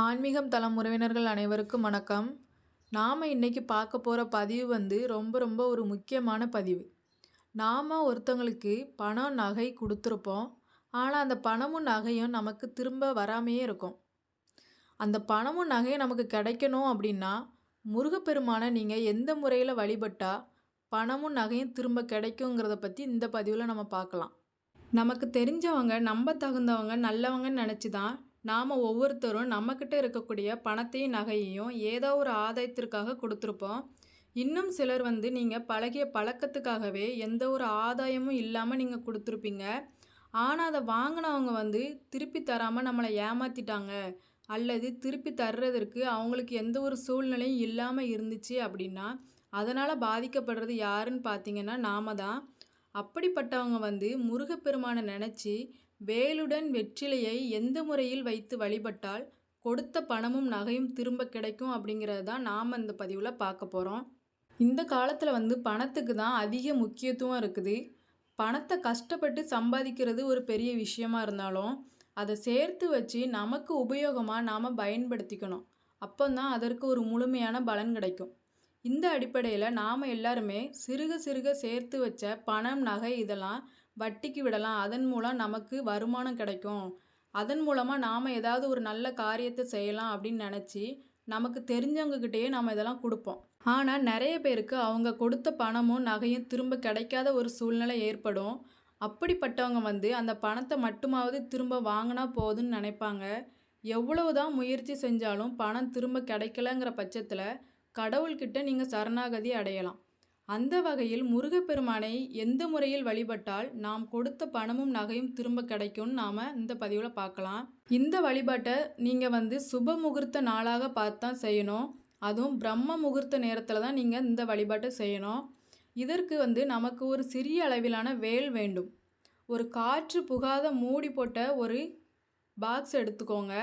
ஆன்மீகம் தளம் உறவினர்கள் அனைவருக்கும் வணக்கம். நாம் இன்றைக்கி பார்க்க போகிற பதிவு வந்து ரொம்ப ரொம்ப ஒரு முக்கியமான பதிவு. நாம் ஒருத்தவங்களுக்கு பணம் நகை கொடுத்துருப்போம். ஆனால் அந்த பணமும் நகையும் நமக்கு திரும்ப வராமையே இருக்கும். அந்த பணமும் நகையும் நமக்கு கிடைக்கணும் அப்படின்னா முருகப்பெருமானை நீங்கள் எந்த முறையில் வழிபட்டால் பணமும் நகையும் திரும்ப கிடைக்குங்கிறத பற்றி இந்த பதிவில் நம்ம பார்க்கலாம். நமக்கு தெரிஞ்சவங்க நம்ப தகுந்தவங்க நல்லவங்கன்னு நினச்சி தான் நாம் ஒவ்வொருத்தரும் நம்மக்கிட்ட இருக்கக்கூடிய பணத்தையும் நகையையும் ஏதோ ஒரு ஆதாயத்திற்காக கொடுத்துருப்போம். இன்னும் சிலர் வந்து நீங்கள் பழகிய பழக்கத்துக்காகவே எந்த ஒரு ஆதாயமும் இல்லாமல் நீங்கள் கொடுத்துருப்பீங்க. ஆனால் அதை வாங்கினவங்க வந்து திருப்பி தராமல் நம்மளை ஏமாற்றிட்டாங்க அல்லது திருப்பி தர்றதற்கு அவங்களுக்கு எந்த ஒரு சூழ்நிலையும் இல்லாமல் இருந்துச்சு அப்படின்னா அதனால் பாதிக்கப்படுறது யாருன்னு பார்த்தீங்கன்னா நாம தான். அப்படிப்பட்டவங்க வந்து முருகப்பெருமானை நினச்சி வேலுடன் வெற்றிலையை எந்த முறையில் வைத்து வழிபட்டால் கொடுத்த பணமும் நகையும் திரும்ப கிடைக்கும் அப்படிங்கிறது தான் நாம் இந்த பதிவில் பார்க்க போகிறோம் இந்த காலத்தில் வந்து பணத்துக்கு தான் அதிக முக்கியத்துவம் இருக்குது. பணத்தை கஷ்டப்பட்டு சம்பாதிக்கிறது ஒரு பெரிய விஷயமா இருந்தாலும் அதை சேர்த்து வச்சு நமக்கு உபயோகமாக நாம் பயன்படுத்திக்கணும். அப்போ தான் அதற்கு ஒரு முழுமையான பலன் கிடைக்கும். இந்த அடிப்படையில் நாம் எல்லாருமே சிறுக சிறுக சேர்த்து வச்ச பணம் நகை இதெல்லாம் வட்டிக்கு விடலாம். அதன் மூலம் நமக்கு வருமானம் கிடைக்கும். அதன் மூலமாக நாம் ஏதாவது ஒரு நல்ல காரியத்தை செய்யலாம் அப்படின்னு நினச்சி நமக்கு தெரிஞ்சவங்கக்கிட்டேயே நாம் இதெல்லாம் கொடுப்போம். ஆனால் நிறைய பேருக்கு அவங்க கொடுத்த பணமும் நகையும் திரும்ப கிடைக்காத ஒரு சூழ்நிலை ஏற்படும். அப்படிப்பட்டவங்க வந்து அந்த பணத்தை மட்டுமாவது திரும்ப வாங்கினா போதும்னு நினைப்பாங்க. எவ்வளவு தான் முயற்சி செஞ்சாலும் பணம் திரும்ப கிடைக்கலங்கிற பட்சத்தில் கடவுள்கிட்ட நீங்கள் சரணாகதி அடையலாம். அந்த வகையில் முருகப்பெருமானை எந்த முறையில் வழிபட்டால் நாம் கொடுத்த பணமும் நகையும் திரும்ப கிடைக்கும்னு நாம் இந்த பதிவில் பார்க்கலாம். இந்த வழிபாட்டை நீங்கள் வந்து சுப முகூர்த்த நாளாக பார்த்து தான் செய்யணும். அதுவும் பிரம்ம முகூர்த்த நேரத்தில் தான் நீங்கள் இந்த வழிபாட்டை செய்யணும். இதற்கு வந்து நமக்கு ஒரு சிறிய அளவிலான வேல் வேண்டும். ஒரு காற்று புகாத மூடி போட்ட ஒரு பாக்ஸ் எடுத்துக்கோங்க.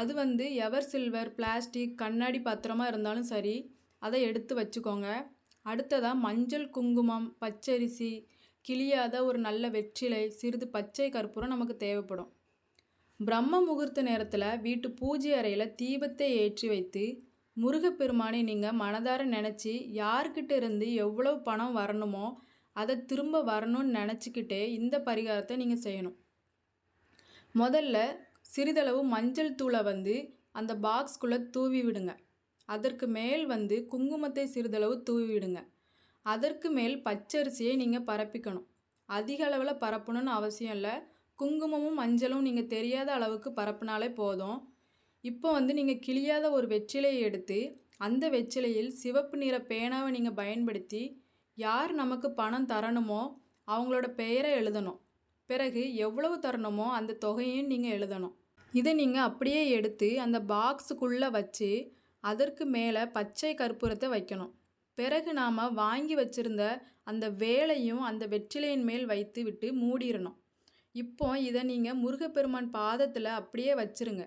அது வந்து எவர் சில்வர் பிளாஸ்டிக் கண்ணாடி பாத்திரமாக இருந்தாலும் சரி அதை எடுத்து வச்சுக்கோங்க. அடுத்ததாக மஞ்சள் குங்குமம் பச்சரிசி கிளியாத ஒரு நல்ல வெற்றிலை சிறிது பச்சை கற்பூரம் நமக்கு தேவைப்படும். பிரம்ம முகூர்த்த நேரத்தில் வீட்டு பூஜை அறையில் தீபத்தை ஏற்றி வைத்து முருகப்பெருமானை நீங்கள் மனதார நினச்சி யார்கிட்ட இருந்து எவ்வளவு பணம் வரணுமோ அதை திரும்ப வரணும்னு நினச்சிக்கிட்டே இந்த பரிகாரத்தை நீங்கள் செய்யணும். முதல்ல சிறிதளவு மஞ்சள் தூளை வந்து அந்த பாக்ஸ்குள்ளே தூவி விடுங்க. அதற்கு மேல் வந்து குங்குமத்தை சிறிதளவு தூவிவிடுங்க. அதற்கு மேல் பச்சரிசியை நீங்கள் பரப்பிக்கணும். அதிக அளவில் பரப்பணும்னு அவசியம் இல்லை. குங்குமமும் மஞ்சளும் நீங்கள் தெரியாத அளவுக்கு பரப்புனாலே போதும். இப்போ வந்து நீங்கள் கிளியாத ஒரு வெற்றிலையை எடுத்து அந்த வெற்றிலையில் சிவப்பு நிற பேனாவை நீங்கள் பயன்படுத்தி யார் நமக்கு பணம் தரணுமோ அவங்களோட பெயரை எழுதணும். பிறகு எவ்வளவு தரணுமோ அந்த தொகையும் நீங்கள் எழுதணும். இதை நீங்கள் அப்படியே எடுத்து அந்த பாக்ஸுக்குள்ளே வச்சு அதற்கு மேலே பச்சை கற்பூரத்தை வைக்கணும். பிறகு நாம் வாங்கி வச்சுருந்த அந்த வேலையும் அந்த வெற்றிலையின் மேல் வைத்து விட்டு மூடிடணும். இப்போ இதை நீங்கள் முருகப்பெருமான் பாதத்தில் அப்படியே வச்சுருங்க.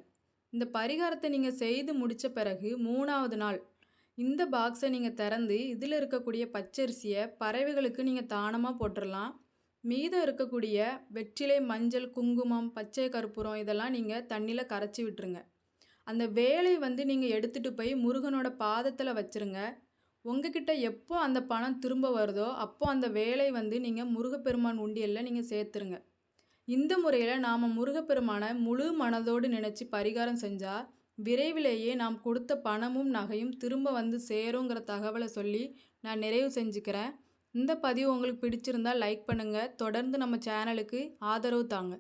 இந்த பரிகாரத்தை நீங்கள் செய்து முடித்த பிறகு மூணாவது நாள் இந்த பாக்ஸை நீங்கள் திறந்து இதில் இருக்கக்கூடிய பச்சரிசியை பறவைகளுக்கு நீங்கள் தானமாக போட்டுடலாம் மீதம் இருக்கக்கூடிய வெற்றிலை மஞ்சள் குங்குமம் பச்சை கற்பூரம் இதெல்லாம் நீங்கள் தண்ணியில் கரைச்சி விட்டுருங்க. அந்த வேலை வந்து நீங்கள் எடுத்துகிட்டு போய் முருகனோட பாதத்தில் வச்சுருங்க. உங்ககிட்ட எப்போ அந்த பணம் திரும்ப வருதோ அப்போ அந்த வேலை வந்து நீங்கள் முருகப்பெருமான் உண்டியலில் நீங்கள் சேர்த்துருங்க. இந்த முறையில் நாம் முருகப்பெருமானை முழு மனதோடு நினச்சி பரிகாரம் செஞ்சால் விரைவிலேயே நாம் கொடுத்த பணமும் நகையும் திரும்ப வந்து சேருங்கிற தகவலை சொல்லி நான் நிறைவு செஞ்சுக்கிறேன். இந்த பதிவு உங்களுக்கு பிடிச்சிருந்தால் லைக் பண்ணுங்கள் தொடர்ந்து நம்ம சேனலுக்கு ஆதரவு தாங்க.